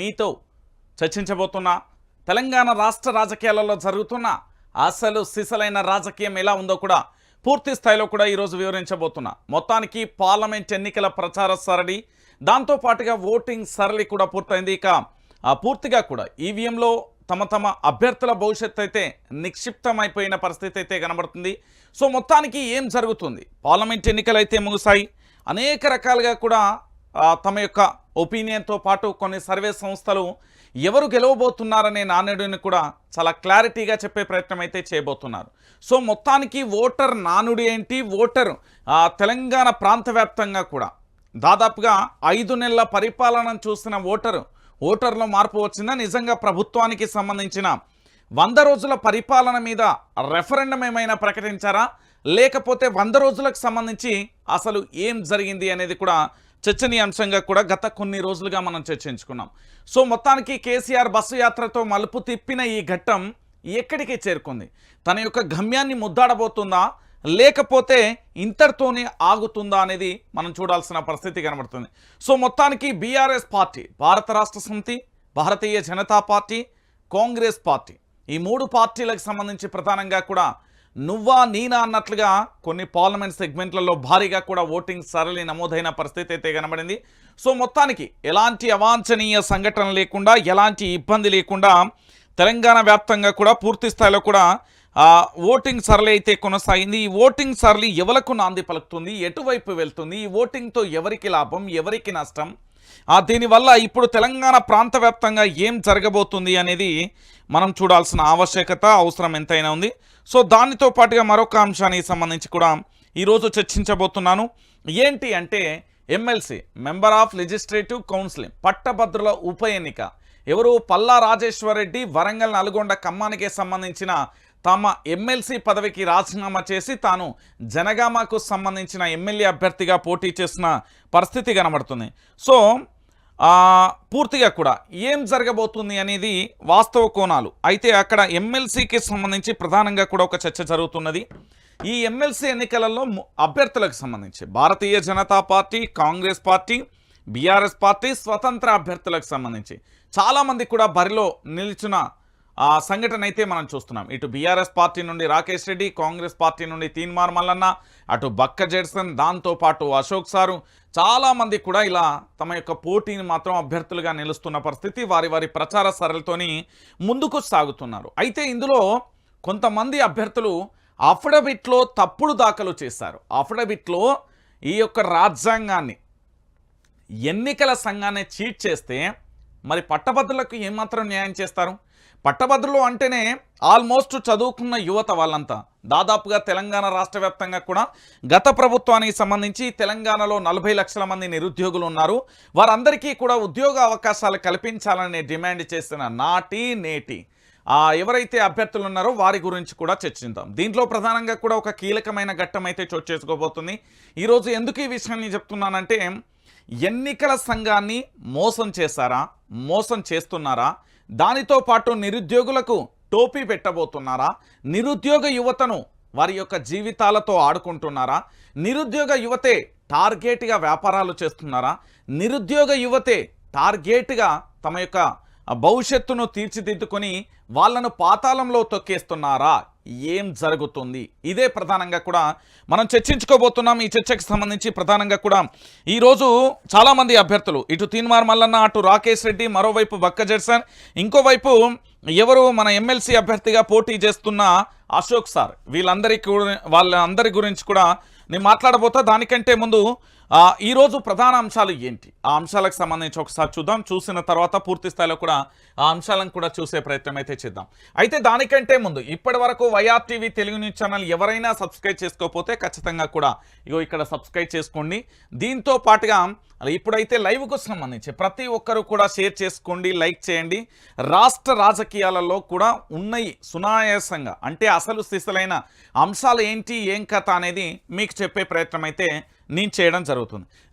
మీతో చర్చించబోతున్నా తెలంగాణ రాష్ట్ర రాజకీయాలలో జరుగుతున్న అసలు సిసలైన రాజకీయం ఎలా ఉందో కూడా పూర్తి స్థాయిలో కూడా ఈరోజు వివరించబోతున్నా. మొత్తానికి పార్లమెంట్ ఎన్నికల ప్రచార సరళి దాంతోపాటుగా ఓటింగ్ సరళి కూడా పూర్తయింది. ఇక పూర్తిగా కూడా ఈవీఎంలో తమ తమ అభ్యర్థుల భవిష్యత్తు అయితే నిక్షిప్తమైపోయిన పరిస్థితి అయితే కనబడుతుంది. సో మొత్తానికి ఏం జరుగుతుంది? పార్లమెంట్ ఎన్నికలు అయితే ముగిశాయి. అనేక రకాలుగా కూడా తమ యొక్క ఒపీనియన్తో పాటు కొన్ని సర్వే సంస్థలు ఎవరు గెలవబోతున్నారనే నానుడిని కూడా చాలా క్లారిటీగా చెప్పే ప్రయత్నం అయితే చేయబోతున్నారు. సో మొత్తానికి ఓటర్ నానుడి ఏంటి? ఓటర్ తెలంగాణ ప్రాంత వ్యాప్తంగా కూడా. దాదాపుగా ఐదు నెలల పరిపాలన చూసిన ఓటరు ఓటర్లో మార్పు వచ్చిందా? నిజంగా ప్రభుత్వానికి సంబంధించిన వంద రోజుల పరిపాలన మీద రెఫరెండం ఏమైనా ప్రకటించారా? లేకపోతే వంద రోజులకు సంబంధించి అసలు ఏం జరిగింది అనేది కూడా చర్చనీయాంశంగా కూడా గత కొన్ని రోజులుగా మనం చర్చించుకున్నాం. సో మొత్తానికి కేసీఆర్ బస్సు యాత్రతో మలుపు తిప్పిన ఈ ఘట్టం ఎక్కడికి చేరుకుంది? తన యొక్క గమ్యాన్ని ముద్దాడబోతుందా? లేకపోతే ఇంతటితోనే ఆగుతుందా అనేది మనం చూడాల్సిన పరిస్థితి కనబడుతుంది. సో మొత్తానికి BRS party Bharat Rashtra Samithi Bharatiya Janata party Congress party ఈ మూడు పార్టీలకు సంబంధించి ప్రధానంగా కూడా నువ్వా నీనా అన్నట్లుగా కొన్ని పార్లమెంట్ సెగ్మెంట్లలో భారీగా కూడా ఓటింగ్ సరళి నమోదైన పరిస్థితి అయితే కనబడింది. సో మొత్తానికి ఎలాంటి అవాంఛనీయ సంఘటన లేకుండా ఎలాంటి ఇబ్బంది లేకుండా తెలంగాణ వ్యాప్తంగా కూడా పూర్తి స్థాయిలో కూడా ఓటింగ్ సరళి అయితే కొనసాగింది. ఈ ఓటింగ్ సరళి ఎవలకు నాంది పలుకుతుంది? ఎటువైపు వెళ్తుంది? ఈ ఓటింగ్తో ఎవరికి లాభం? ఎవరికి నష్టం? ఆ దీనివల్ల ఇప్పుడు తెలంగాణ ప్రాంత వ్యాప్తంగా ఏం జరగబోతుంది అనేది మనం చూడాల్సిన ఆవశ్యకత అవసరం ఎంతైనా ఉంది. సో దానితో పాటుగా మరొక అంశానికి సంబంధించి కూడా ఈరోజు చర్చించబోతున్నాను. ఏంటి అంటే MLC member of legislative counselling పట్టభద్రుల ఉప ఎన్నిక. ఎవరు పల్లా రాజేశ్వరరెడ్డి వరంగల్ నల్గొండ ఖమ్మానికి సంబంధించిన తమ ఎమ్మెల్సీ పదవికి రాజీనామా చేసి తాను జనగామకు సంబంధించిన ఎమ్మెల్యే అభ్యర్థిగా పోటీ చేసిన పరిస్థితి కనబడుతుంది. సో పూర్తిగా కూడా ఏం జరగబోతుంది అనేది వాస్తవ కోణాలు. అయితే అక్కడ ఎమ్మెల్సీకి సంబంధించి ప్రధానంగా కూడా ఒక చర్చ జరుగుతున్నది. ఈ ఎమ్మెల్సీ ఎన్నికలలో అభ్యర్థులకు సంబంధించి Bharatiya Janata party Congress party BRS party స్వతంత్ర అభ్యర్థులకు సంబంధించి చాలామంది కూడా బరిలో నిలిచిన సంఘటన అయితే మనం చూస్తున్నాం. ఇటు బీఆర్ఎస్ పార్టీ నుండి రాకేష్ రెడ్డి కాంగ్రెస్ పార్టీ నుండి తీన్మార్ మల్లన్న అటు బక్క జెడ్సన్ దాంతోపాటు అశోక్ సారు. చాలామంది కూడా ఇలా తమ యొక్క పోటీని మాత్రం అభ్యర్థులుగా నిలుస్తున్న పరిస్థితి వారి వారి ప్రచార సరళతోని ముందుకు సాగుతున్నారు. అయితే ఇందులో కొంతమంది అభ్యర్థులు అఫిడవిట్లో తప్పుడు దాఖలు చేశారు. అఫిడవిట్లో ఈ యొక్క రాజ్యాంగాన్ని ఎన్నికల సంఘాన్ని చీట్ చేస్తే మరి పట్టభద్రులకు ఏమాత్రం న్యాయం చేస్తారు? పట్టభద్రులు అంటేనే ఆల్మోస్ట్ చదువుకున్న యువత వాళ్ళంతా. దాదాపుగా తెలంగాణ రాష్ట్ర వ్యాప్తంగా కూడా గత ప్రభుత్వానికి సంబంధించి తెలంగాణలో నలభై లక్షల మంది నిరుద్యోగులు ఉన్నారు. వారందరికీ కూడా ఉద్యోగ అవకాశాలు కల్పించాలని డిమాండ్ చేసిన నాటి నేటి. ఎవరైతే అభ్యర్థులు ఉన్నారో వారి గురించి కూడా చర్చిద్దాం. దీంట్లో ప్రధానంగా కూడా ఒక కీలకమైన ఘట్టం అయితే చోటు చేసుకోబోతుంది. ఈరోజు ఎందుకు ఈ విషయాన్ని చెప్తున్నానంటే ఎన్నికల సంఘాన్ని మోసం చేశారా? మోసం చేస్తున్నారా? దానితో పాటు నిరుద్యోగులకు టోపీ పెట్టబోతున్నారా? నిరుద్యోగ యువతను వారి యొక్క జీవితాలతో ఆడుకుంటున్నారా? నిరుద్యోగ యువతే టార్గెట్గా వ్యాపారాలు చేస్తున్నారా? నిరుద్యోగ యువతే టార్గెట్గా తమ యొక్క భవిష్యత్తును తీర్చిదిద్దుకొని వాళ్ళను పాతాళంలో తొక్కేస్తున్నారా? ఏం జరుగుతుంది? ఇదే ప్రధానంగా కూడా మనం చర్చించుకోబోతున్నాం ఈ చర్చకు సంబంధించి ప్రధానంగా కూడా. ఈరోజు చాలామంది అభ్యర్థులు ఇటు తీన్మార్ మల్లన్న అటు రాకేష్ రెడ్డి మరోవైపు బక్క జర్సన్ ఇంకోవైపు ఎవరు మన ఎమ్మెల్సీ అభ్యర్థిగా పోటీ చేస్తున్న అశోక్ సార్ వీళ్ళందరికీ కూడా- వాళ్ళందరి గురించి కూడా నేను మాట్లాడబోతా. దానికంటే ముందు ఈరోజు ప్రధాన అంశాలు ఏంటి? ఆ అంశాలకు సంబంధించి ఒకసారి చూద్దాం. చూసిన తర్వాత పూర్తి స్థాయిలో కూడా ఆ అంశాలను కూడా చూసే ప్రయత్నం అయితే చేద్దాం. అయితే దానికంటే ముందు ఇప్పటి వరకు YR TV Telugu news channel ఎవరైనా సబ్స్క్రైబ్ చేసుకోకపోతే ఖచ్చితంగా కూడా ఇగో ఇక్కడ సబ్స్క్రైబ్ చేసుకోండి. దీంతో పాటుగా అలా ఇప్పుడైతే లైవ్కు సంబంధించి ప్రతి ఒక్కరూ కూడా షేర్ చేసుకోండి లైక్ చేయండి. రాష్ట్ర రాజకీయాలలో కూడా ఉన్నాయి సునాయాసంగా. అంటే అసలు స్థితులైన అంశాలు ఏంటి ఏం కథ అనేది మీకు చెప్పే ప్రయత్నం అయితే నేను చేయడం జరుగుతుంది.